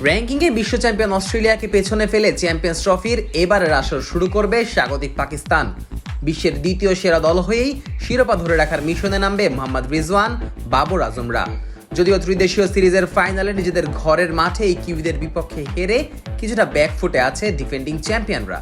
র্যাঙ্কিংয়ে বিশ্ব চ্যাম্পিয়ন অস্ট্রেলিয়াকে পেছনে ফেলে চ্যাম্পিয়ন্স ট্রফির এবারের আসর শুরু করবে স্বাগতিক পাকিস্তান। বিশ্বের দ্বিতীয় সেরা দল হয়েই শিরোপা ধরে রাখার মিশনে নামবে মোহাম্মদ রিজওয়ান, বাবর আজমরা। যদিও ত্রিদেশীয় সিরিজের ফাইনালে নিজেদের ঘরের মাঠে এই কিউইদের বিপক্ষে হেরে কিছুটা ব্যাকফুটে আছে ডিফেন্ডিং চ্যাম্পিয়নরা।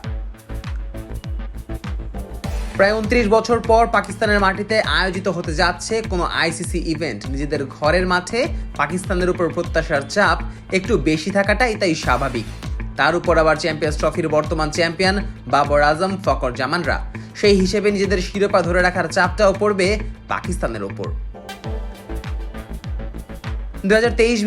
প্রায় উনত্রিশ বছর পর পাকিস্তানের মাটিতে আয়োজিত হতে যাচ্ছে কোনো আইসিসি ইভেন্ট। নিজেদের ঘরের মাঠে পাকিস্তানের উপর প্রত্যাশার চাপ একটু বেশি থাকাটাই তাই স্বাভাবিক। তার উপর আবার চ্যাম্পিয়ন্স ট্রফির বর্তমান চ্যাম্পিয়ন বাবর আজম ফকর জামানরা। সেই হিসেবে নিজেদের শিরোপা ধরে রাখার চাপটাও পড়বে পাকিস্তানের ওপর দু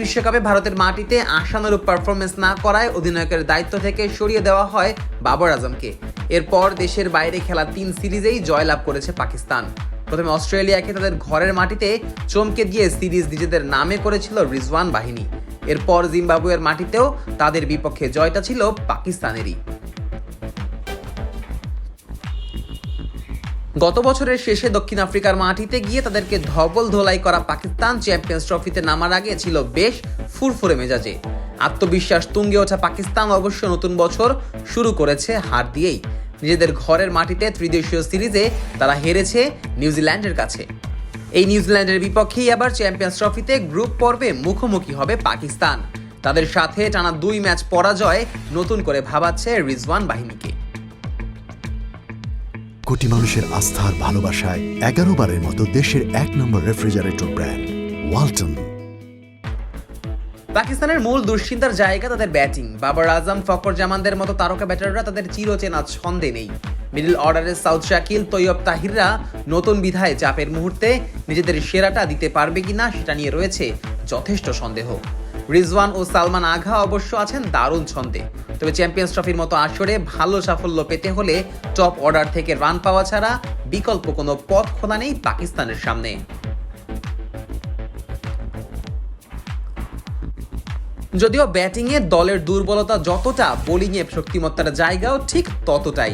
বিশ্বকাপে ভারতের মাটিতে আশানুরূপ পারফরমেন্স না করায় অধিনায়কের দায়িত্ব থেকে সরিয়ে দেওয়া হয় বাবর আজমকে। এরপর দেশের বাইরে খেলা তিন সিরিজেই জয়লাভ করেছে পাকিস্তান। প্রথমে অস্ট্রেলিয়াকে তাদের ঘরের মাটিতে চমকে দিয়ে সিরিজ নিজেদের নামে করেছিল রিজওয়ান বাহিনী। এরপর জিম্বাবুয়ের মাটিতেও তাদের বিপক্ষে জয়টা ছিল পাকিস্তানেরই। গত বছরের শেষে দক্ষিণ আফ্রিকার মাটিতে গিয়ে তাদেরকে ধবল ধোলাই করা পাকিস্তান চ্যাম্পিয়ন্স ট্রফিতে নামার আগে ছিল বেশ ফুরফুরে মেজাজে। আত্মবিশ্বাস তুঙ্গে ওঠা পাকিস্তান অবশ্য নতুন বছর শুরু করেছে হার দিয়েই। নিজেদের ঘরের মাটিতে ত্রিদেশীয় সিরিজে তারা হেরেছে নিউজিল্যান্ডের কাছে। এই নিউজিল্যান্ডের বিপক্ষেই আবার চ্যাম্পিয়ন্স ট্রফিতে গ্রুপ পর্বে মুখোমুখি হবে পাকিস্তান। তাদের সাথে টানা দুই ম্যাচ পরাজয় নতুন করে ভাবাচ্ছে রিজওয়ান বাহিনীকে। কোটি মানুষের আস্থার ভালোবাসায় এগারো বারের মতো দেশের এক নম্বর রেফ্রিজারেটর ব্র্যান্ড, ওয়ালটন। পাকিস্তানের মূল দুশ্চিন্তার জায়গা তাদের ব্যাটিং। বাবর আজম ফকর জামানদের মতো তারকা ব্যাটাররা তাদের চিরচেনা ছন্দে নেই। মিডল অর্ডারের সাউথ শাকিল তৈয়ব তাহিররা নতুন বিধায় চাপের মুহূর্তে নিজেদের সেরাটা দিতে পারবে কিনা সেটা নিয়ে রয়েছে যথেষ্ট সন্দেহ। রিজওয়ান ও সালমান আঘা অবশ্য আছেন দারুণ ছন্দে। তবে চ্যাম্পিয়ন্স ট্রফির মতো আসরে ভালো সাফল্য পেতে হলে টপ অর্ডার থেকে রান পাওয়া ছাড়া বিকল্প কোনো পথ খোলা নেই পাকিস্তানের সামনে। যদিও ব্যাটিংয়ে দলের দুর্বলতা যতটা, বোলিংয়ে শক্তিমত্তার জায়গাও ঠিক ততটাই।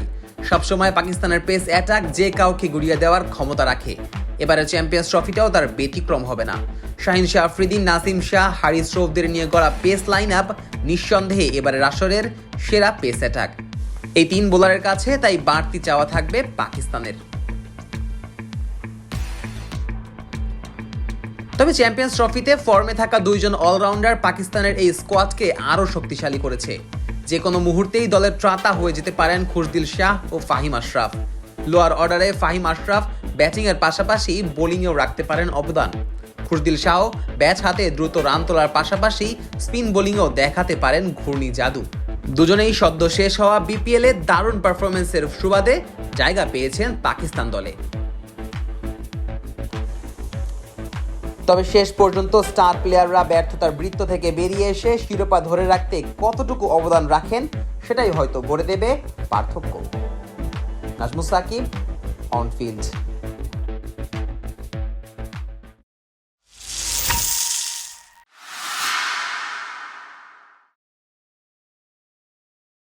সবসময় পাকিস্তানের পেস অ্যাটাক যে কাউকে গুড়িয়ে দেওয়ার ক্ষমতা রাখে। এবারে চ্যাম্পিয়ন্স ট্রফিটাও তার ব্যতিক্রম হবে না। শাহিন শাহ, আফ্রিদিন, নাসিম শাহ, হারিস রৌফদের নিয়ে গড়া পেস লাইন আপ নিঃসন্দেহে এবারের আসরের সেরা পেস অ্যাটাক এই তিন বোলারের কাছে তাই বাড়তি চাওয়া থাকবে পাকিস্তানের। তবে চ্যাম্পিয়ন্স ট্রফিতে ফর্মে থাকা দুইজন অলরাউন্ডার পাকিস্তানের এই স্কোয়াডকে আরও শক্তিশালী করেছে। যে কোনো মুহূর্তেই দলের ত্রাতা হয়ে যেতে পারেন খুশদিল শাহ ও ফাহিম আশরাফ। লোয়ার অর্ডারে ফাহিম আশরাফ ব্যাটিংয়ের পাশাপাশি বোলিংয়েও রাখতে পারেন অবদান। খুশদিল শাহ ব্যাট হাতে দ্রুত রান তোলার পাশাপাশি স্পিন বোলিংও দেখাতে পারেন ঘূর্ণি জাদু। দুজনেই সদ্য শেষ হওয়া বিপিএল এ দারুণ পারফরমেন্সের সুবাদে জায়গা পেয়েছেন পাকিস্তান দলে। তবে শেষ পর্যন্ত স্টার প্লেয়াররা ব্যর্থতার বৃত্ত থেকে বেরিয়ে এসে শিরোপা ধরে রাখতে কতটুকু অবদান রাখেন, সেটাই হয়তো গড়ে দেবে পার্থক্য। Najmus Shakib on field